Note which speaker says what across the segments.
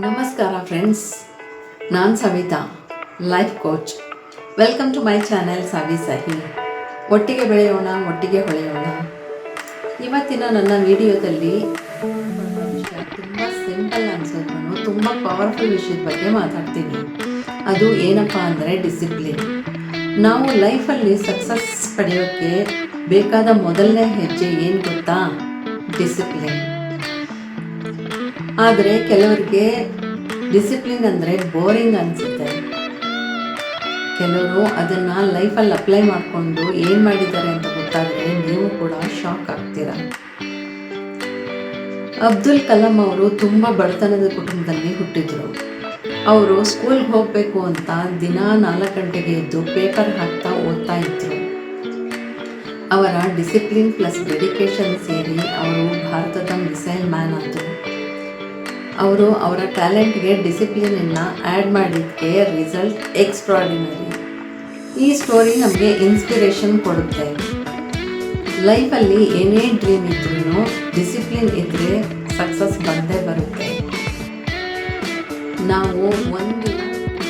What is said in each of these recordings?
Speaker 1: ನಮಸ್ಕಾರ ಫ್ರೆಂಡ್ಸ್ ನಾನು Savitha life coach welcome to my channel Savi Sahi ಒಟ್ಟಿಗೆ ಬೆಳೆಯೋಣ, ಒಟ್ಟಿಗೆ ಹೊಳೆಯೋಣ. ಇವತ್ತಿನ ನನ್ನ ವಿಡಿಯೋದಲ್ಲಿ ತುಂಬ ಸಿಂಪಲ್ ಅನ್ಸೋದನ್ನು ತುಂಬ ಪವರ್ಫುಲ್ ವಿಷಯದ ಬಗ್ಗೆ ಮಾತಾಡ್ತೀನಿ. ಅದು ಏನಪ್ಪ ಅಂದರೆ ಡಿಸಿಪ್ಲಿನ್ ನಾವು ಲೈಫಲ್ಲಿ ಸಕ್ಸಸ್ ಪಡೆಯೋಕ್ಕೆ ಬೇಕಾದ ಮೊದಲನೇ ಹೆಜ್ಜೆ ಏನು ಗೊತ್ತಾ? ಡಿಸಿಪ್ಲಿನ್ ಆದರೆ ಕೆಲವರಿಗೆ ಡಿಸಿಪ್ಲಿನ್ ಅಂದರೆ ಬೋರಿಂಗ್ ಅನಿಸುತ್ತೆ. ಕೆಲವರು ಅದನ್ನು ಲೈಫಲ್ಲಿ ಅಪ್ಲೈ ಮಾಡಿಕೊಂಡು ಏನು ಮಾಡಿದ್ದಾರೆ ಅಂತ ಗೊತ್ತಾದರೆ ನೀವು ಕೂಡ ಶಾಕ್ ಆಗ್ತೀರ. ಅಬ್ದುಲ್ ಕಲಾಂ ಅವರು ತುಂಬ ಬಡತನದ ಕುಟುಂಬದಲ್ಲಿ ಹುಟ್ಟಿದ್ರು. ಅವರು ಸ್ಕೂಲ್ಗೆ ಹೋಗಬೇಕು ಅಂತ ದಿನ ನಾಲ್ಕು ಗಂಟೆಗೆ ಎದ್ದು ಪೇಪರ್ ಹಾಕ್ತಾ ಓದ್ತಾ ಇದ್ರು. ಅವರ ಡಿಸಿಪ್ಲಿನ್ ಪ್ಲಸ್ ಡೆಡಿಕೇಶನ್ ಸೇರಿ ಅವರು ಭಾರತದ ಮಿಸೈಲ್ ಮ್ಯಾನ್ ಆದರು. ಅವರು ಅವರ ಟ್ಯಾಲೆಂಟ್ಗೆ ಡಿಸಿಪ್ಲಿನನ್ನು ಆ್ಯಡ್ ಮಾಡಿದ್ದಕ್ಕೆ ರಿಸಲ್ಟ್ ಎಕ್ಸ್ಟ್ರಾಡಿನರಿ. ಈ ಸ್ಟೋರಿ ನಮಗೆ ಇನ್ಸ್ಪಿರೇಷನ್ ಕೊಡುತ್ತೆ. ಲೈಫಲ್ಲಿ ಏನೇ ಡ್ರೀಮ್ ಇದ್ರೂ ಡಿಸಿಪ್ಲಿನ್ ಇದ್ದರೆ ಸಕ್ಸಸ್ ಬಂದೇ ಬರುತ್ತೆ. ನಾವು ಒಂದು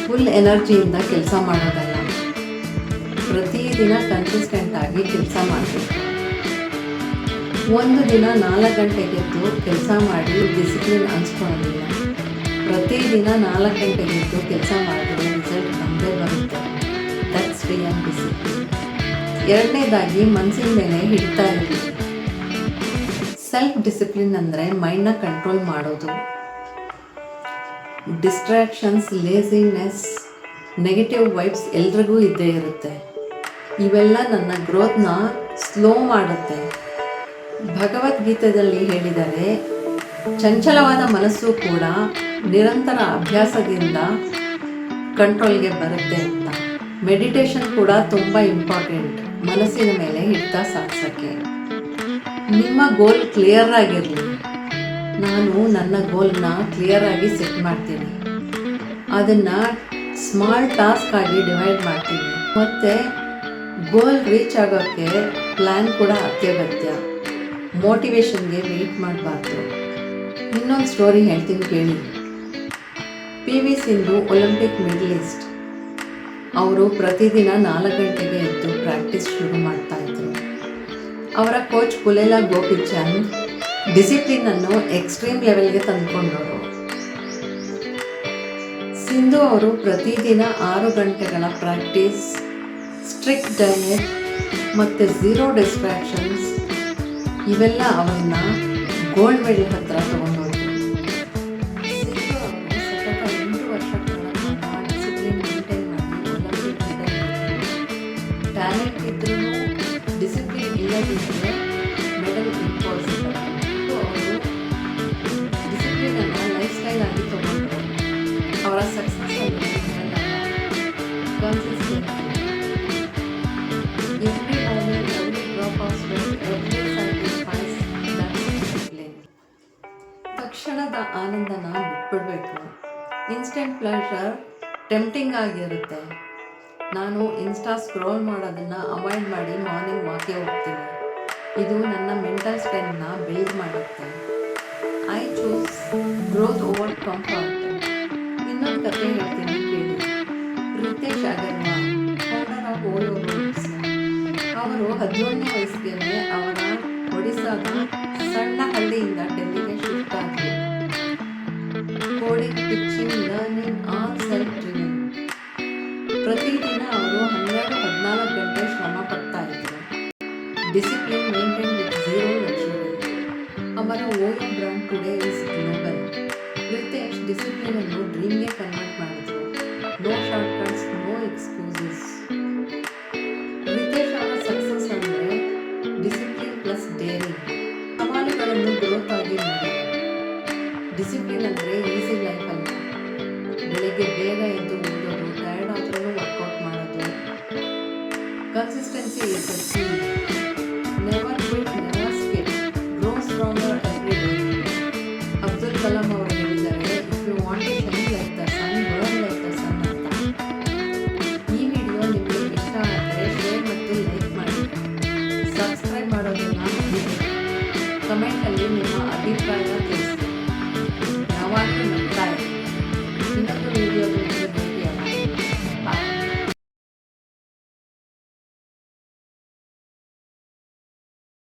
Speaker 1: ಫುಲ್ ಎನರ್ಜಿಯಿಂದ ಕೆಲಸ ಮಾಡೋದಲ್ಲ. ಪ್ರತಿದಿನ ಕನ್ಸಿಸ್ಟೆಂಟ್ ಆಗಿ ಕೆಲಸ ಮಾಡಬೇಕು. ಒಂದು ದಿನ ನಾಲ್ಕು ಗಂಟೆಗೆದ್ದು ಕೆಲಸ ಮಾಡಿ ಡಿಸಿಪ್ಲಿನ್ ಅನ್ಸ್ಕೊಳ್ಳೋದಿಲ್ಲ ಪ್ರತಿದಿನ ನಾಲ್ಕು ಗಂಟೆಗೆದ್ದು ಕೆಲಸ ಮಾಡಿದ್ರೆ ರಿಸಲ್ಟ್ ಬಂದೇ ಬರುತ್ತೆ. ದಟ್ಸ್ ರಿಯಲ್ ಡಿಸಿಪ್ಲಿನ್ ಎರಡನೇದಾಗಿ ಮನಸ್ಸಿನ ಮೇಲೆ ಹಿಡ್ತಾ ಇರಲಿ ಸೆಲ್ಫ್ ಡಿಸಿಪ್ಲಿನ್ ಅಂದರೆ ಮೈಂಡ್ನ ಕಂಟ್ರೋಲ್ ಮಾಡೋದು. ಡಿಸ್ಟ್ರಾಕ್ಷನ್ಸ್ ಲೇಸಿನೆಸ್ ನೆಗೆಟಿವ್ ವೈಬ್ಸ್ ಎಲ್ರಿಗೂ ಇದ್ದೇ ಇರುತ್ತೆ. ಇವೆಲ್ಲ ನನ್ನ ಗ್ರೋತ್ನ ಸ್ಲೋ ಮಾಡುತ್ತೆ. ಭಗವದ್ಗೀತೆಯಲ್ಲಿ ಹೇಳಿದರೆ ಚಂಚಲವಾದ ಮನಸ್ಸು ಕೂಡ ನಿರಂತರ ಅಭ್ಯಾಸದಿಂದ ಕಂಟ್ರೋಲ್ಗೆ ಬರುತ್ತೆ ಅಂತ. ಮೆಡಿಟೇಷನ್ ಕೂಡ ತುಂಬ ಇಂಪಾರ್ಟೆಂಟ್. ಮನಸ್ಸಿನ ಮೇಲೆ ಹಿಡಿತ ಸಾಧಿಸೋಕ್ಕೆ ನಿಮ್ಮ ಗೋಲ್ ಕ್ಲಿಯರ್ ಆಗಿರಲಿ. ನಾನು ನನ್ನ ಗೋಲ್ನ ಕ್ಲಿಯರ್ ಆಗಿ ಸೆಟ್ ಮಾಡ್ತೀನಿ. ಅದನ್ನು ಸ್ಮಾಲ್ ಟಾಸ್ಕ್ ಆಗಿ ಡಿವೈಡ್ ಮಾಡ್ತೀನಿ. ಮತ್ತು ಗೋಲ್ ರೀಚ್ ಆಗೋಕ್ಕೆ ಪ್ಲ್ಯಾನ್ ಕೂಡ ಅತ್ಯಗತ್ಯ. ಮೋಟಿವೇಶನ್ಗೆ ವೆಯ್ಟ್ ಮಾಡಬಾರ್ದು. ಇನ್ನೊಂದು ಸ್ಟೋರಿ ಹೇಳ್ತೀನಿ ಕೇಳಿ. P V Sindhu Olympic medalist. ಅವರು ಪ್ರತಿದಿನ ನಾಲ್ಕು ಗಂಟೆಗೆ ಎದ್ದು ಪ್ರಾಕ್ಟೀಸ್ ಶುರು ಮಾಡ್ತಾ ಇದ್ರು. ಅವರ ಕೋಚ್ ಪುಲೇಲ ಗೋಪಿಚಂದ್ ಡಿಸಿಪ್ಲಿನನ್ನು ಎಕ್ಸ್ಟ್ರೀಮ್ ಲೆವೆಲ್ಗೆ ತಂದುಕೊಂಡವರು. ಸಿಂಧು ಅವರು ಪ್ರತಿದಿನ ಆರು ಗಂಟೆಗಳ ಪ್ರಾಕ್ಟೀಸ್, ಸ್ಟ್ರಿಕ್ಟ್ ಡಯೆಟ್ ಮತ್ತು ಝೀರೋ ಡಿಸ್ಟ್ರಾಕ್ಷನ್ಸ್ ಇವೆಲ್ಲ ಅವನ್ನ ಗೋಲ್ಡ್ ಮೆಡಲ್ ಹತ್ರ ತಗೊಂಡು ಸತತ ಮೆಡಲ್ ಟ್ಯಾಲೆಂಟ್ ಇದ್ರೂ ಡಿಸಿಪ್ಲಿನ್ ಇಲ್ಲದಿದ್ದರೆ ಮೆಡಲ್ ಇಂಪಾಸಿಬಲ್ ಆನಂದನ ಬಿಟ್ಬಿಡ್ಬೇಕು. ಇನ್ಸ್ಟೆಂಟ್ ಪ್ಲೆಷರ್ ಟೆಂಪ್ಟಿಂಗ್ ಆಗಿರುತ್ತೆ. ನಾನು ಇನ್ಸ್ಟಾ ಸ್ಕ್ರೋಲ್ ಮಾಡೋದನ್ನು ಅವಾಯ್ಡ್ ಮಾಡಿ ಮಾರ್ನಿಂಗ್ ವಾಕೇ ಹೋಗ್ತೀನಿ. ಇದು ನನ್ನ ಮೆಂಟಲ್ ಸ್ಟ್ರೆಂತ್ನ ಬಿಲ್ಡ್ ಮಾಡುತ್ತೆ. I choose growth over comfort ಇನ್ನೊಂದು ಕತೆ ಹೇಳ್ತೀನಿ ಕೇಳಿ. ರಿತೇಶ್ ಅಗರ್ವಾಲ್ ರೂಟ್ಸ್ ಅವರು ಹದಿನೇಳನೇ ವಯಸ್ಸಿಗೆ ಅವರ ಒಡಿಸ್ಸಾದ ಸಣ್ಣ ಹಳ್ಳಿಯಿಂದ Delhi coding pitching learning all self driving ಪ್ರತಿದಿನ ಅವರು ಹನ್ನೆರಡು ಹದಿನಾಲ್ಕು ಗಂಟೆ ಶ್ರಮ ಪಡ್ತಾ ಇದ್ದರು. Discipline maintain with zero luxury ಅವರ OYO brand today is global. Ritesh discipline ಅನ್ನು ಡ್ರೀಮ್ಗೆ ಕನ್ವರ್ಟ್ ಮಾಡಿದರು. ನೋ ಶಾರ್ಟ್ ಬೇಗ ಎದ್ದು ಓದೋದು ಟಯರ್ಡ್ ಆದ್ರೂ ವರ್ಕೌಟ್ ಮಾಡೋದು. Consistency is